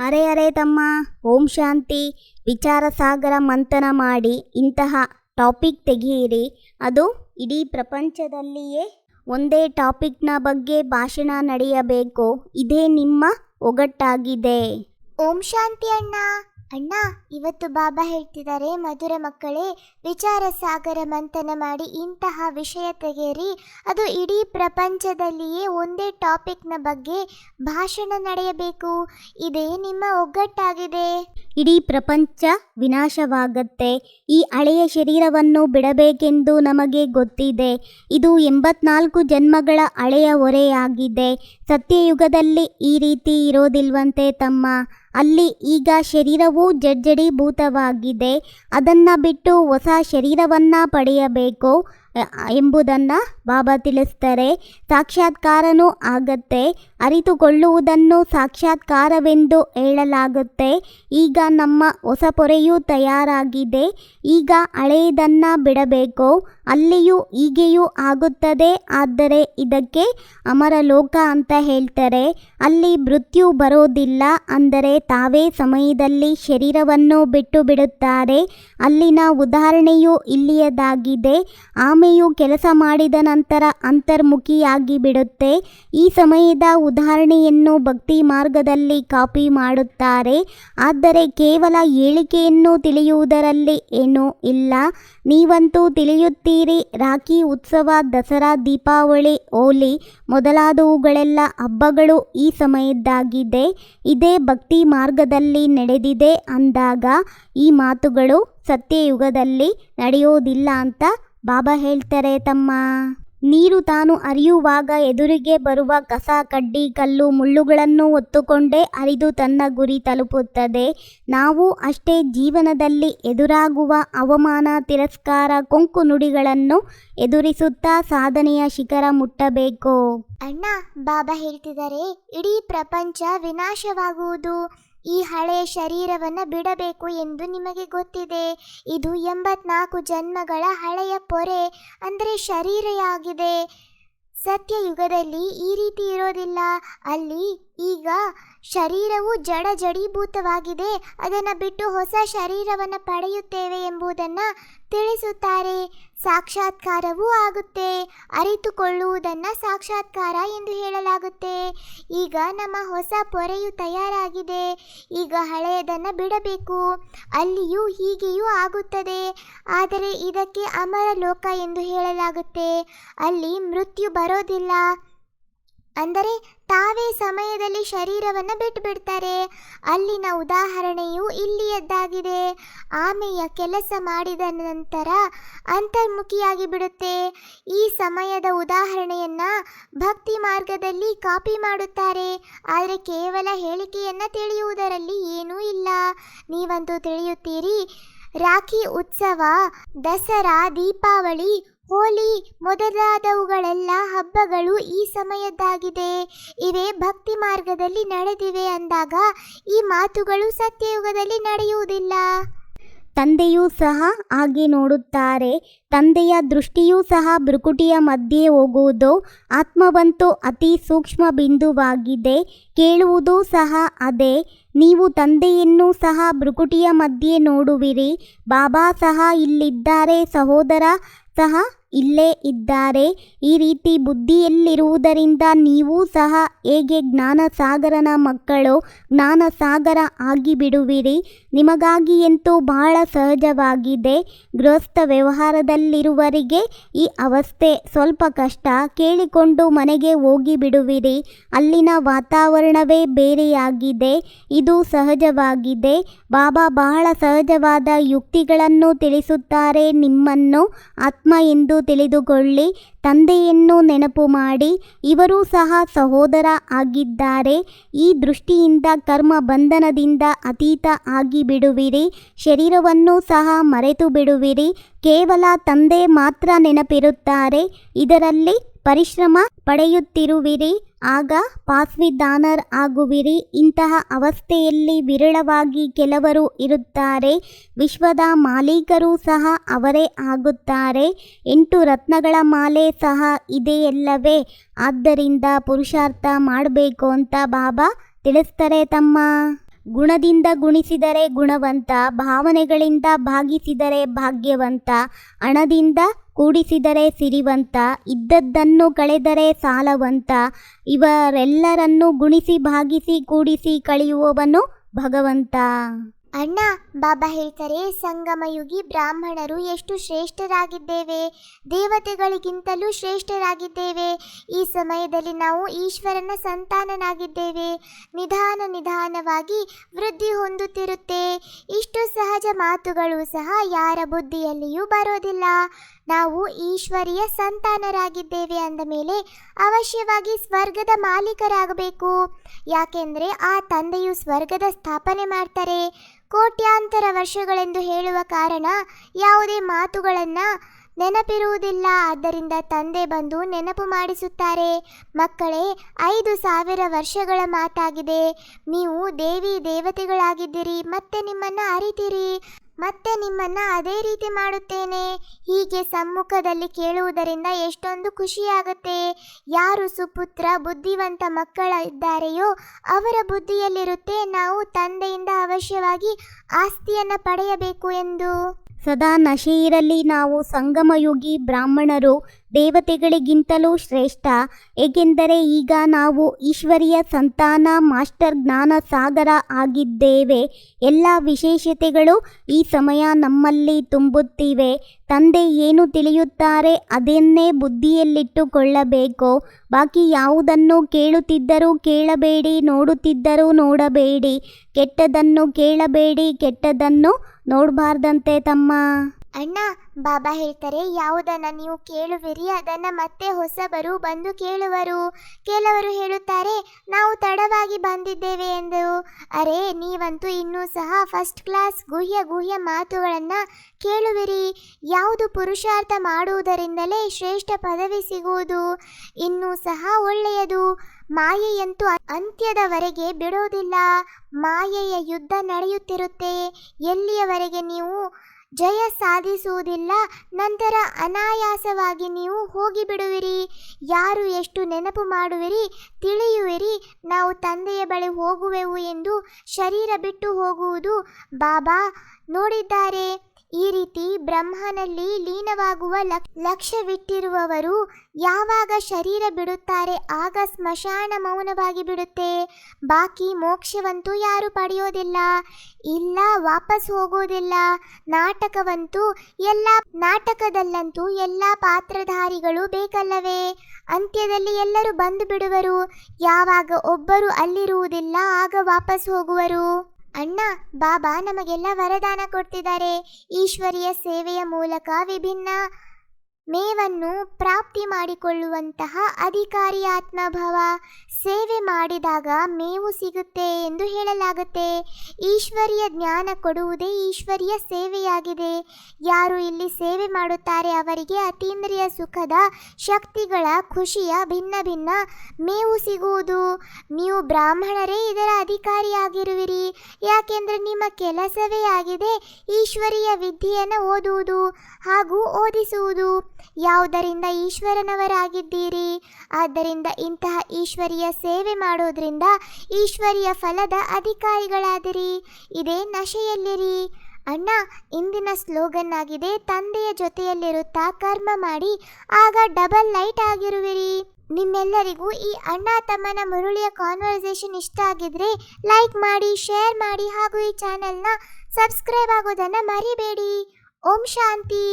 ಅರೆ ಅರೆ ತಮ್ಮ, ಓಂ ಶಾಂತಿ. ವಿಚಾರ ಸಾಗರ ಮಂಥನ ಮಾಡಿ ಇಂತಹ ಟಾಪಿಕ್ ತೆಗೆಯಿರಿ. ಅದು ಇಡೀ ಪ್ರಪಂಚದಲ್ಲಿಯೇ ಒಂದೇ ಟಾಪಿಕ್ನ ಬಗ್ಗೆ ಭಾಷಣ ನಡೆಯಬೇಕು. ಇದೇ ನಿಮ್ಮ ಒಗಟ್ಟಾಗಿದೆ. ಓಂ ಶಾಂತಿ ಅಣ್ಣ. ಅಣ್ಣ, ಇವತ್ತು ಬಾಬಾ ಹೇಳ್ತಿದ್ದಾರೆ, ಮಧುರ ಮಕ್ಕಳೇ, ವಿಚಾರ ಸಾಗರ ಮಂಥನ ಮಾಡಿ ಇಂತಹ ವಿಷಯ ತೆಗೆಯಿರಿ. ಅದು ಇಡೀ ಪ್ರಪಂಚದಲ್ಲಿಯೇ ಒಂದೇ ಟಾಪಿಕ್ನ ಬಗ್ಗೆ ಭಾಷಣ ನಡೆಯಬೇಕು. ಇದೇ ನಿಮ್ಮ ಒಗ್ಗಟ್ಟಾಗಿದೆ. ಇಡೀ ಪ್ರಪಂಚ ವಿನಾಶವಾಗತ್ತೆ. ಈ ಹಳೆಯ ಶರೀರವನ್ನು ಬಿಡಬೇಕೆಂದು ನಮಗೆ ಗೊತ್ತಿದೆ. ಇದು ಎಂಬತ್ನಾಲ್ಕು ಜನ್ಮಗಳ ಹಳೆಯ ಹೊರೆಯಾಗಿದೆ. ಸತ್ಯಯುಗದಲ್ಲಿ ಈ ರೀತಿ ಇರೋದಿಲ್ವಂತೆ ತಮ್ಮ ಅಲ್ಲಿ ಈಗ ಶರೀರವು ಜಡ್ಜಡೀಭೂತವಾಗಿದೆ. ಅದನ್ನು ಬಿಟ್ಟು ಹೊಸ ಶರೀರವನ್ನು ಪಡೆಯಬೇಕು. ಎಂಬುದನ್ನು ಬಾಬಾ ತಿಳಿಸ್ತಾರೆ. ಸಾಕ್ಷಾತ್ಕಾರನೂ ಆಗತ್ತೆ. ಅರಿತುಕೊಳ್ಳುವುದನ್ನು ಸಾಕ್ಷಾತ್ಕಾರವೆಂದು ಹೇಳಲಾಗುತ್ತೆ. ಈಗ ನಮ್ಮ ಹೊಸ ಪೊರೆಯೂ ತಯಾರಾಗಿದೆ. ಈಗ ಹಳೆಯದನ್ನು ಬಿಡಬೇಕು. ಅಲ್ಲಿಯೂ ಹೀಗೆಯೂ ಆಗುತ್ತದೆ. ಆದರೆ ಇದಕ್ಕೆ ಅಮರ ಲೋಕ ಅಂತ ಹೇಳ್ತಾರೆ. ಅಲ್ಲಿ ಮೃತ್ಯು ಬರೋದಿಲ್ಲ. ಅಂದರೆ ತಾವೇ ಸಮಯದಲ್ಲಿ ಶರೀರವನ್ನು ಬಿಟ್ಟು ಬಿಡುತ್ತಾರೆ. ಅಲ್ಲಿನ ಉದಾಹರಣೆಯು ಇಲ್ಲಿಯದಾಗಿದೆ. ಆಮೆಯು ಕೆಲಸ ಮಾಡಿದ ನಂತರ ಅಂತರ್ಮುಖಿಯಾಗಿ ಬಿಡುತ್ತೆ. ಈ ಸಮಯದ ಉದಾಹರಣೆಯನ್ನು ಭಕ್ತಿ ಮಾರ್ಗದಲ್ಲಿ ಕಾಪಿ ಮಾಡುತ್ತಾರೆ. ಆದರೆ ಕೇವಲ ಹೇಳಿಕೆಯನ್ನು ತಿಳಿಯುವುದರಲ್ಲಿ ಏನೂ ಇಲ್ಲ. ನೀವಂತೂ ತಿಳಿಯುತ್ತೀರಿ. ರಾಖಿ ಉತ್ಸವ, ದಸರಾ, ದೀಪಾವಳಿ, ಹೋಲಿ ಮೊದಲಾದವುಗಳೆಲ್ಲ ಹಬ್ಬಗಳು ಈ ಸಮಯದ್ದಾಗಿದೆ. ಇದೇ ಭಕ್ತಿ ಮಾರ್ಗದಲ್ಲಿ ನಡೆದಿದೆ ಅಂದಾಗ ಈ ಮಾತುಗಳು ಸತ್ಯಯುಗದಲ್ಲಿ ನಡೆಯೋದಿಲ್ಲ ಅಂತ ಬಾಬಾ ಹೇಳ್ತಾರೆ, ತಮ್ಮ. ನೀರು ತಾನು ಅರಿಯುವಾಗ ಎದುರಿಗೆ ಬರುವ ಕಸ, ಕಡ್ಡಿ, ಕಲ್ಲು, ಮುಳ್ಳುಗಳನ್ನು ಒತ್ತುಕೊಂಡೇ ಅರಿದು ತನ್ನ ಗುರಿ ತಲುಪುತ್ತದೆ. ನಾವು ಅಷ್ಟೇ ಜೀವನದಲ್ಲಿ ಎದುರಾಗುವ ಅವಮಾನ, ತಿರಸ್ಕಾರ, ಕೊಂಕು ನುಡಿಗಳನ್ನು ಎದುರಿಸುತ್ತಾ ಸಾಧನೆಯ ಶಿಖರ ಮುಟ್ಟಬೇಕು. ಅಣ್ಣ, ಬಾಬಾ ಹೇಳ್ತಿದ್ದಾರೆ, ಇಡೀ ಪ್ರಪಂಚ ವಿನಾಶವಾಗುವುದು. ಈ ಹಳೆಯ ಶರೀರವನ್ನು ಬಿಡಬೇಕು ಎಂದು ನಿಮಗೆ ಗೊತ್ತಿದೆ. ಇದು ಎಂಬತ್ನಾಲ್ಕು ಜನ್ಮಗಳ ಹಳೆಯ ಪೊರೆ, ಅಂದರೆ ಶರೀರಯಾಗಿದೆ. ಸತ್ಯಯುಗದಲ್ಲಿ ಈ ರೀತಿ ಇರೋದಿಲ್ಲ. ಅಲ್ಲಿ ಈಗ ಶರೀರವು ಜಡ ಜಡೀಭೂತವಾಗಿದೆ ಅದನ್ನು ಬಿಟ್ಟು ಹೊಸ ಶರೀರವನ್ನು ಪಡೆಯುತ್ತೇವೆ ಎಂಬುದನ್ನು ತಿಳಿಸುತ್ತಾರೆ. ಸಾಕ್ಷಾತ್ಕಾರವೂ ಆಗುತ್ತೆ. ಅರಿತುಕೊಳ್ಳುವುದನ್ನು ಸಾಕ್ಷಾತ್ಕಾರ ಎಂದು ಹೇಳಲಾಗುತ್ತೆ. ಈಗ ನಮ್ಮ ಹೊಸ ಪೊರೆಯು ತಯಾರಾಗಿದೆ. ಈಗ ಹಳೆಯದನ್ನು ಬಿಡಬೇಕು. ಅಲ್ಲಿಯೂ ಹೀಗೆಯೂ ಆಗುತ್ತದೆ. ಆದರೆ ಇದಕ್ಕೆ ಅಮರ ಲೋಕ ಎಂದು ಹೇಳಲಾಗುತ್ತೆ. ಅಲ್ಲಿ ಮೃತ್ಯು ಬರೋದಿಲ್ಲ. ಅಂದರೆ ತಾವೇ ಸಮಯದಲ್ಲಿ ಶರೀರವನ್ನು ಬಿಟ್ಟು ಬಿಡ್ತಾರೆ. ಅಲ್ಲಿನ ಉದಾಹರಣೆಯು ಇಲ್ಲಿಯದ್ದಾಗಿದೆ. ಆಮೆಯ ಕೆಲಸ ಮಾಡಿದ ನಂತರ ಅಂತರ್ಮುಖಿಯಾಗಿ ಬಿಡುತ್ತೆ. ಈ ಸಮಯದ ಉದಾಹರಣೆಯನ್ನು ಭಕ್ತಿ ಮಾರ್ಗದಲ್ಲಿ ಕಾಪಿ ಮಾಡುತ್ತಾರೆ. ಆದರೆ ಕೇವಲ ಹೇಳಿಕೆಯನ್ನು ತಿಳಿಯುವುದರಲ್ಲಿ ಏನೂ ಇಲ್ಲ. ನೀವಂತೂ ತಿಳಿಯುತ್ತೀರಿ, ರಾಖಿ ಉತ್ಸವ, ದಸರಾ, ದೀಪಾವಳಿ ಹೋಲಿ ಮೊದಲಾದವುಗಳೆಲ್ಲ ಹಬ್ಬಗಳು ಈ ಸಮಯದ್ದಾಗಿದೆ. ಇವೇ ಭಕ್ತಿ ಮಾರ್ಗದಲ್ಲಿ ನಡೆದಿವೆ ಅಂದಾಗ ಈ ಮಾತುಗಳು ಸತ್ಯಯುಗದಲ್ಲಿ ನಡೆಯುವುದಿಲ್ಲ. ತಂದೆಯೂ ಸಹ ಹಾಗೆ ನೋಡುತ್ತಾರೆ. ತಂದೆಯ ದೃಷ್ಟಿಯೂ ಸಹ ಭ್ರುಕುಟಿಯ ಮಧ್ಯೆ ಹೋಗುವುದು ಆತ್ಮವಂತೂ ಅತಿ ಸೂಕ್ಷ್ಮ ಬಿಂದುವಾಗಿದೆ. ಕೇಳುವುದೂ ಸಹ ಅದೇ. ನೀವು ತಂದೆಯನ್ನು ಸಹ ಭ್ರುಕುಟಿಯ ಮಧ್ಯೆ ನೋಡುವಿರಿ. ಬಾಬಾ ಸಹ ಇಲ್ಲಿದ್ದಾರೆ ಸಹೋದರ ಸಹ ಇಲ್ಲೇ ಇದ್ದಾರೆ. ಈ ರೀತಿ ಬುದ್ಧಿಯಲ್ಲಿರುವುದರಿಂದ ನೀವು ಸಹ ಹೇಗೆ ಜ್ಞಾನಸಾಗರನ ಮಕ್ಕಳು, ಜ್ಞಾನಸಾಗರ ಆಗಿಬಿಡುವಿರಿ. ನಿಮಗಾಗಿ ಎಂತೂ ಬಹಳ ಸಹಜವಾಗಿದೆ. ಗೃಹಸ್ಥ ವ್ಯವಹಾರದಲ್ಲಿರುವರಿಗೆ ಈ ಅವಸ್ಥೆ ಸ್ವಲ್ಪ ಕಷ್ಟ. ಕೇಳಿಕೊಂಡು ಮನೆಗೆ ಹೋಗಿ ಬಿಡುವಿರಿ ಅಲ್ಲಿನ ವಾತಾವರಣವೇ ಬೇರೆಯಾಗಿದೆ. ಇದು ಸಹಜವಾಗಿದೆ. ಬಾಬಾ ಬಹಳ ಸಹಜವಾದ ಯುಕ್ತಿಗಳನ್ನು ತಿಳಿಸುತ್ತಾರೆ. ನಿಮ್ಮನ್ನು ಆತ್ಮ ಎಂದು ತಿಳಿದುಕೊಳ್ಳಿ, ತಂದೆಯನ್ನು ನೆನಪು ಮಾಡಿ, ಇವರೂ ಸಹ ಸಹೋದರ ಆಗಿದ್ದಾರೆ. ಈ ದೃಷ್ಟಿಯಿಂದ ಕರ್ಮ ಬಂಧನದಿಂದ ಅತೀತ ಆಗಿ ಬಿಡುವಿರಿ ಶರೀರವನ್ನು ಸಹ ಮರೆತು ಬಿಡುವಿರಿ ಕೇವಲ ತಂದೆ ಮಾತ್ರ ನೆನಪಿರುತ್ತಾರೆ, ಇದರಲ್ಲಿ ಪರಿಶ್ರಮ ಪಡೆಯುತ್ತಿರುವಿರಿ, ಆಗ ಪಾಸ್ವಿದಾನರ್ ಆಗುವಿರಿ. ಇಂತಹ ಅವಸ್ಥೆಯಲ್ಲಿ ವಿರಳವಾಗಿ ಕೆಲವರು ಇರುತ್ತಾರೆ, ವಿಶ್ವದ ಮಾಲೀಕರು ಸಹ ಅವರೇ ಆಗುತ್ತಾರೆ. ಎಂಟು ರತ್ನಗಳ ಮಾಲೆ ಸಹ ಇದೆಯಲ್ಲವೇ? ಆದ್ದರಿಂದ ಪುರುಷಾರ್ಥ ಮಾಡಬೇಕು ಅಂತ ಬಾಬಾ ತಿಳಿಸ್ತಾರೆ ತಮ್ಮ. ಗುಣದಿಂದ ಗುಣಿಸಿದರೆ ಗುಣವಂತ, ಭಾವನೆಗಳಿಂದ ಭಾಗಿಸಿದರೆ ಭಾಗ್ಯವಂತ, ಹಣದಿಂದ ಕೂಡಿಸಿದರೆ ಸಿರಿವಂತ, ಇದ್ದದ್ದನ್ನು ಕಳೆದರೆ ಸಾಲವಂತ, ಇವರೆಲ್ಲರನ್ನು ಗುಣಿಸಿ ಭಾಗಿಸಿ ಕೂಡಿಸಿ ಕಳೆಯುವವನು ಭಗವಂತ. ಅಣ್ಣ, ಬಾಬಾ ಹೇಳ್ತಾರೆ, ಸಂಗಮಯುಗಿ ಬ್ರಾಹ್ಮಣರು ಎಷ್ಟು ಶ್ರೇಷ್ಠರಾಗಿದ್ದೇವೆ. ದೇವತೆಗಳಿಗಿಂತಲೂ ಶ್ರೇಷ್ಠರಾಗಿದ್ದೇವೆ. ಈ ಸಮಯದಲ್ಲಿ ನಾವು ಈಶ್ವರನ ಸಂತಾನನಾಗಿದ್ದೇವೆ. ನಿಧಾನ ನಿಧಾನವಾಗಿ ವೃದ್ಧಿ ಹೊಂದುತ್ತಿರುತ್ತೆ. ಇಷ್ಟು ಸಹಜ ಮಾತುಗಳು ಸಹ ಯಾರ ಬುದ್ಧಿಯಲ್ಲಿಯೂ ಬರೋದಿಲ್ಲ. ನಾವು ಈಶ್ವರಿಯ ಸಂತಾನರಾಗಿದ್ದೇವೆ ಅಂದ ಮೇಲೆ ಅವಶ್ಯವಾಗಿ ಸ್ವರ್ಗದ ಮಾಲೀಕರಾಗಬೇಕು. ಯಾಕೆಂದರೆ ಆ ತಂದೆಯು ಸ್ವರ್ಗದ ಸ್ಥಾಪನೆ ಮಾಡ್ತಾರೆ. ಕೋಟ್ಯಾಂತರ ವರ್ಷಗಳೆಂದು ಹೇಳುವ ಕಾರಣ ಯಾವುದೇ ಮಾತುಗಳನ್ನು ನೆನಪಿರುವುದಿಲ್ಲ. ಆದ್ದರಿಂದ ತಂದೆ ಬಂದು ನೆನಪು ಮಾಡಿಸುತ್ತಾರೆ. ಮಕ್ಕಳೇ, ಐದು ಸಾವಿರ ವರ್ಷಗಳ ಮಾತಾಗಿದೆ. ನೀವು ದೇವಿ ದೇವತೆಗಳಾಗಿದ್ದೀರಿ, ಮತ್ತೆ ನಿಮ್ಮನ್ನು ಅರಿತೀರಿ. ಮತ್ತೆ ನಿಮ್ಮನ್ನ ಅದೇ ರೀತಿ ಮಾಡುತ್ತೇನೆ. ಹೀಗೆ ಸಮ್ಮುಖದಲ್ಲಿ ಕೇಳುವುದರಿಂದ ಎಷ್ಟೊಂದು ಖುಷಿಯಾಗುತ್ತೆ. ಯಾರು ಸುಪುತ್ರ, ಬುದ್ಧಿವಂತ ಮಕ್ಕಳ ಇದ್ದಾರೆಯೋ ಅವರ ಬುದ್ಧಿಯಲ್ಲಿರುತ್ತೆ ನಾವು ತಂದೆಯಿಂದ ಅವಶ್ಯವಾಗಿ ಆಸ್ತಿಯನ್ನು ಪಡೆಯಬೇಕು ಎಂದು. ಸದಾ ನಶೆಯಿರಲಿ ನಾವು ಸಂಗಮಯುಗಿ ಬ್ರಾಹ್ಮಣರು. ದೇವತೆಗಳಿಗಿಂತಲೂ ಶ್ರೇಷ್ಠ. ಏಕೆಂದರೆ ಈಗ ನಾವು ಈಶ್ವರಿಯ ಸಂತಾನ, ಮಾಸ್ಟರ್ ಜ್ಞಾನ ಸಾಗರ ಆಗಿದ್ದೇವೆ. ಎಲ್ಲ ವಿಶೇಷತೆಗಳು ಈ ಸಮಯ ನಮ್ಮಲ್ಲಿ ತುಂಬುತ್ತಿವೆ. ತಂದೆ ಏನು ತಿಳಿಯುತ್ತಾರೆ ಅದನ್ನೇ ಬುದ್ಧಿಯಲ್ಲಿಟ್ಟುಕೊಳ್ಳಬೇಕು. ಬಾಕಿ ಯಾವುದನ್ನು ಕೇಳುತ್ತಿದ್ದರೂ ಕೇಳಬೇಡಿ, ನೋಡುತ್ತಿದ್ದರೂ ನೋಡಬೇಡಿ. ಕೆಟ್ಟದನ್ನು ಕೇಳಬೇಡಿ ಕೆಟ್ಟದನ್ನು ನೋಡಬಾರ್ದಂತೆ ತಮ್ಮ ಅಣ್ಣ, ಬಾಬಾ ಹೇಳ್ತಾರೆ, ಯಾವುದನ್ನ ನೀವು ಕೇಳುವಿರಿ, ಅದನ್ನ ಮತ್ತೆ ಹೊಸಬರು ಬಂದು ಕೇಳುವರು. ಕೆಲವರು ಹೇಳುತ್ತಾರೆ, ನಾವು ತಡವಾಗಿ ಬಂದಿದ್ದೇವೆ ಎಂದು. ಅರೆ, ನೀವಂತೂ ಇನ್ನೂ ಸಹ ಫಸ್ಟ್ ಕ್ಲಾಸ್ ಗುಹ್ಯ ಗುಹ್ಯ ಮಾತುಗಳನ್ನು ಕೇಳುವಿರಿ. ಯಾವುದು ಪುರುಷಾರ್ಥ ಮಾಡುವುದರಿಂದಲೇ ಶ್ರೇಷ್ಠ ಪದವಿ ಸಿಗುವುದು. ಇನ್ನೂ ಸಹ ಒಳ್ಳೆಯದು. ಮಾಯೆಯಂತೂ ಅಂತ್ಯದವರೆಗೆ ಬಿಡೋದಿಲ್ಲ. ಮಾಯೆಯ ಯುದ್ಧ ನಡೆಯುತ್ತಿರುತ್ತೆ. ಎಲ್ಲಿಯವರೆಗೆ ನೀವು ಜಯ ಸಾಧಿಸುವುದಿಲ್ಲ, ನಂತರ ಅನಾಯಾಸವಾಗಿ ನೀವು ಹೋಗಿಬಿಡುವಿರಿ. ಯಾರು ಎಷ್ಟು ನೆನಪು ಮಾಡುವಿರಿ, ತಿಳಿಯುವಿರಿ. ನಾವು ತಂದೆಯ ಬಳಿ ಹೋಗುವೆವು ಎಂದು ಶರೀರ ಬಿಟ್ಟು ಹೋಗುವುದು ಬಾಬಾ ನೋಡಿದ್ದಾರೆ. ಈ ರೀತಿ ಬ್ರಹ್ಮನಲ್ಲಿ ಲೀನವಾಗುವ ಲಕ್, ಲಕ್ಷ್ಯವಿಟ್ಟಿರುವವರು ಯಾವಾಗ ಶರೀರ ಬಿಡುತ್ತಾರೆ ಆಗ ಸ್ಮಶಾನ ಮೌನವಾಗಿ ಬಿಡುತ್ತೆ. ಬಾಕಿ ಮೋಕ್ಷವಂತೂ ಯಾರು ಪಡೆಯೋದಿಲ್ಲ, ಇಲ್ಲ ವಾಪಸ್ ಹೋಗೋದಿಲ್ಲ. ನಾಟಕವಂತೂ ಎಲ್ಲ ನಾಟಕದಲ್ಲಂತೂ ಎಲ್ಲ ಪಾತ್ರಧಾರಿಗಳು ಬೇಕಲ್ಲವೇ? ಅಂತ್ಯದಲ್ಲಿ ಎಲ್ಲರೂ ಬಂದು ಬಿಡುವರು. ಯಾವಾಗ ಒಬ್ಬರು ಅಲ್ಲಿರುವುದಿಲ್ಲ, ಆಗ ವಾಪಸ್ ಹೋಗುವರು. ಅಣ್ಣ ಬಾಬಾ ನಮಗೆಲ್ಲ ವರದಾನ ಕೊಡ್ತಿದ್ದಾರೆ. ಈಶ್ವರಿಯ ಸೇವೆಯ ಮೂಲಕ ವಿಭಿನ್ನ ಮೇವನ್ನು ಪ್ರಾಪ್ತಿ ಮಾಡಿಕೊಳ್ಳುವಂತಹ ಅಧಿಕಾರಿ ಆತ್ಮಭಾವ ಸೇವೆ ಮಾಡಿದಾಗ ಮೇವು ಸಿಗುತ್ತೆ ಎಂದು ಹೇಳಲಾಗುತ್ತೆ. ಈಶ್ವರೀಯ ಜ್ಞಾನ ಕೊಡುವುದೇ ಈಶ್ವರಿಯ ಸೇವೆಯಾಗಿದೆ. ಯಾರು ಇಲ್ಲಿ ಸೇವೆ ಮಾಡುತ್ತಾರೆ ಅವರಿಗೆ ಅತೀಂದ್ರಿಯ ಸುಖದ ಶಕ್ತಿಗಳ ಖುಷಿಯ ಭಿನ್ನ ಭಿನ್ನ ಮೇವು ಸಿಗುವುದು. ನೀವು ಬ್ರಾಹ್ಮಣರೇ ಇದರ ಅಧಿಕಾರಿಯಾಗಿರುವಿರಿ. ಯಾಕೆಂದರೆ ನಿಮ್ಮ ಕೆಲಸವೇ ಆಗಿದೆ ಈಶ್ವರಿಯ ವಿದ್ಯೆಯನ್ನು ಓದುವುದು ಹಾಗೂ ಓದಿಸುವುದು. ಯಾವುದರಿಂದ ಈಶ್ವರನವರಾಗಿದ್ದೀರಿ? ಆದ್ದರಿಂದ ಇಂತಹ ಈಶ್ವರಿಯ ಸೇವೆ ಮಾಡೋದ್ರಿಂದ ಈಶ್ವರಿಯ ಫಲದ ಅಧಿಕಾರಿಗಳಾದಿರಿ. ಇದೇ ನಶೆಯಲ್ಲಿರಿ. ಅಣ್ಣ, ಇಂದಿನ ಸ್ಲೋಗನ್ ಆಗಿದೆ ತಂದೆಯ ಜೊತೆಯಲ್ಲಿರುತ್ತಾ ಕರ್ಮ ಮಾಡಿ, ಆಗ ಡಬಲ್ ಲೈಟ್ ಆಗಿರುವಿರಿ. ನಿಮ್ಮೆಲ್ಲರಿಗೂ ಈ ಅಣ್ಣ ತಮ್ಮನ ಮುರುಳಿಯ ಕಾನ್ವರ್ಸೇಷನ್ ಇಷ್ಟ ಆಗಿದ್ರೆ ಲೈಕ್ ಮಾಡಿ ಶೇರ್ ಮಾಡಿ ಹಾಗೂ ಈ ಚಾನೆಲ್ನ ಸಬ್ಸ್ಕ್ರೈಬ್ ಆಗೋದನ್ನು ಮರಿಬೇಡಿ. Om Shanti.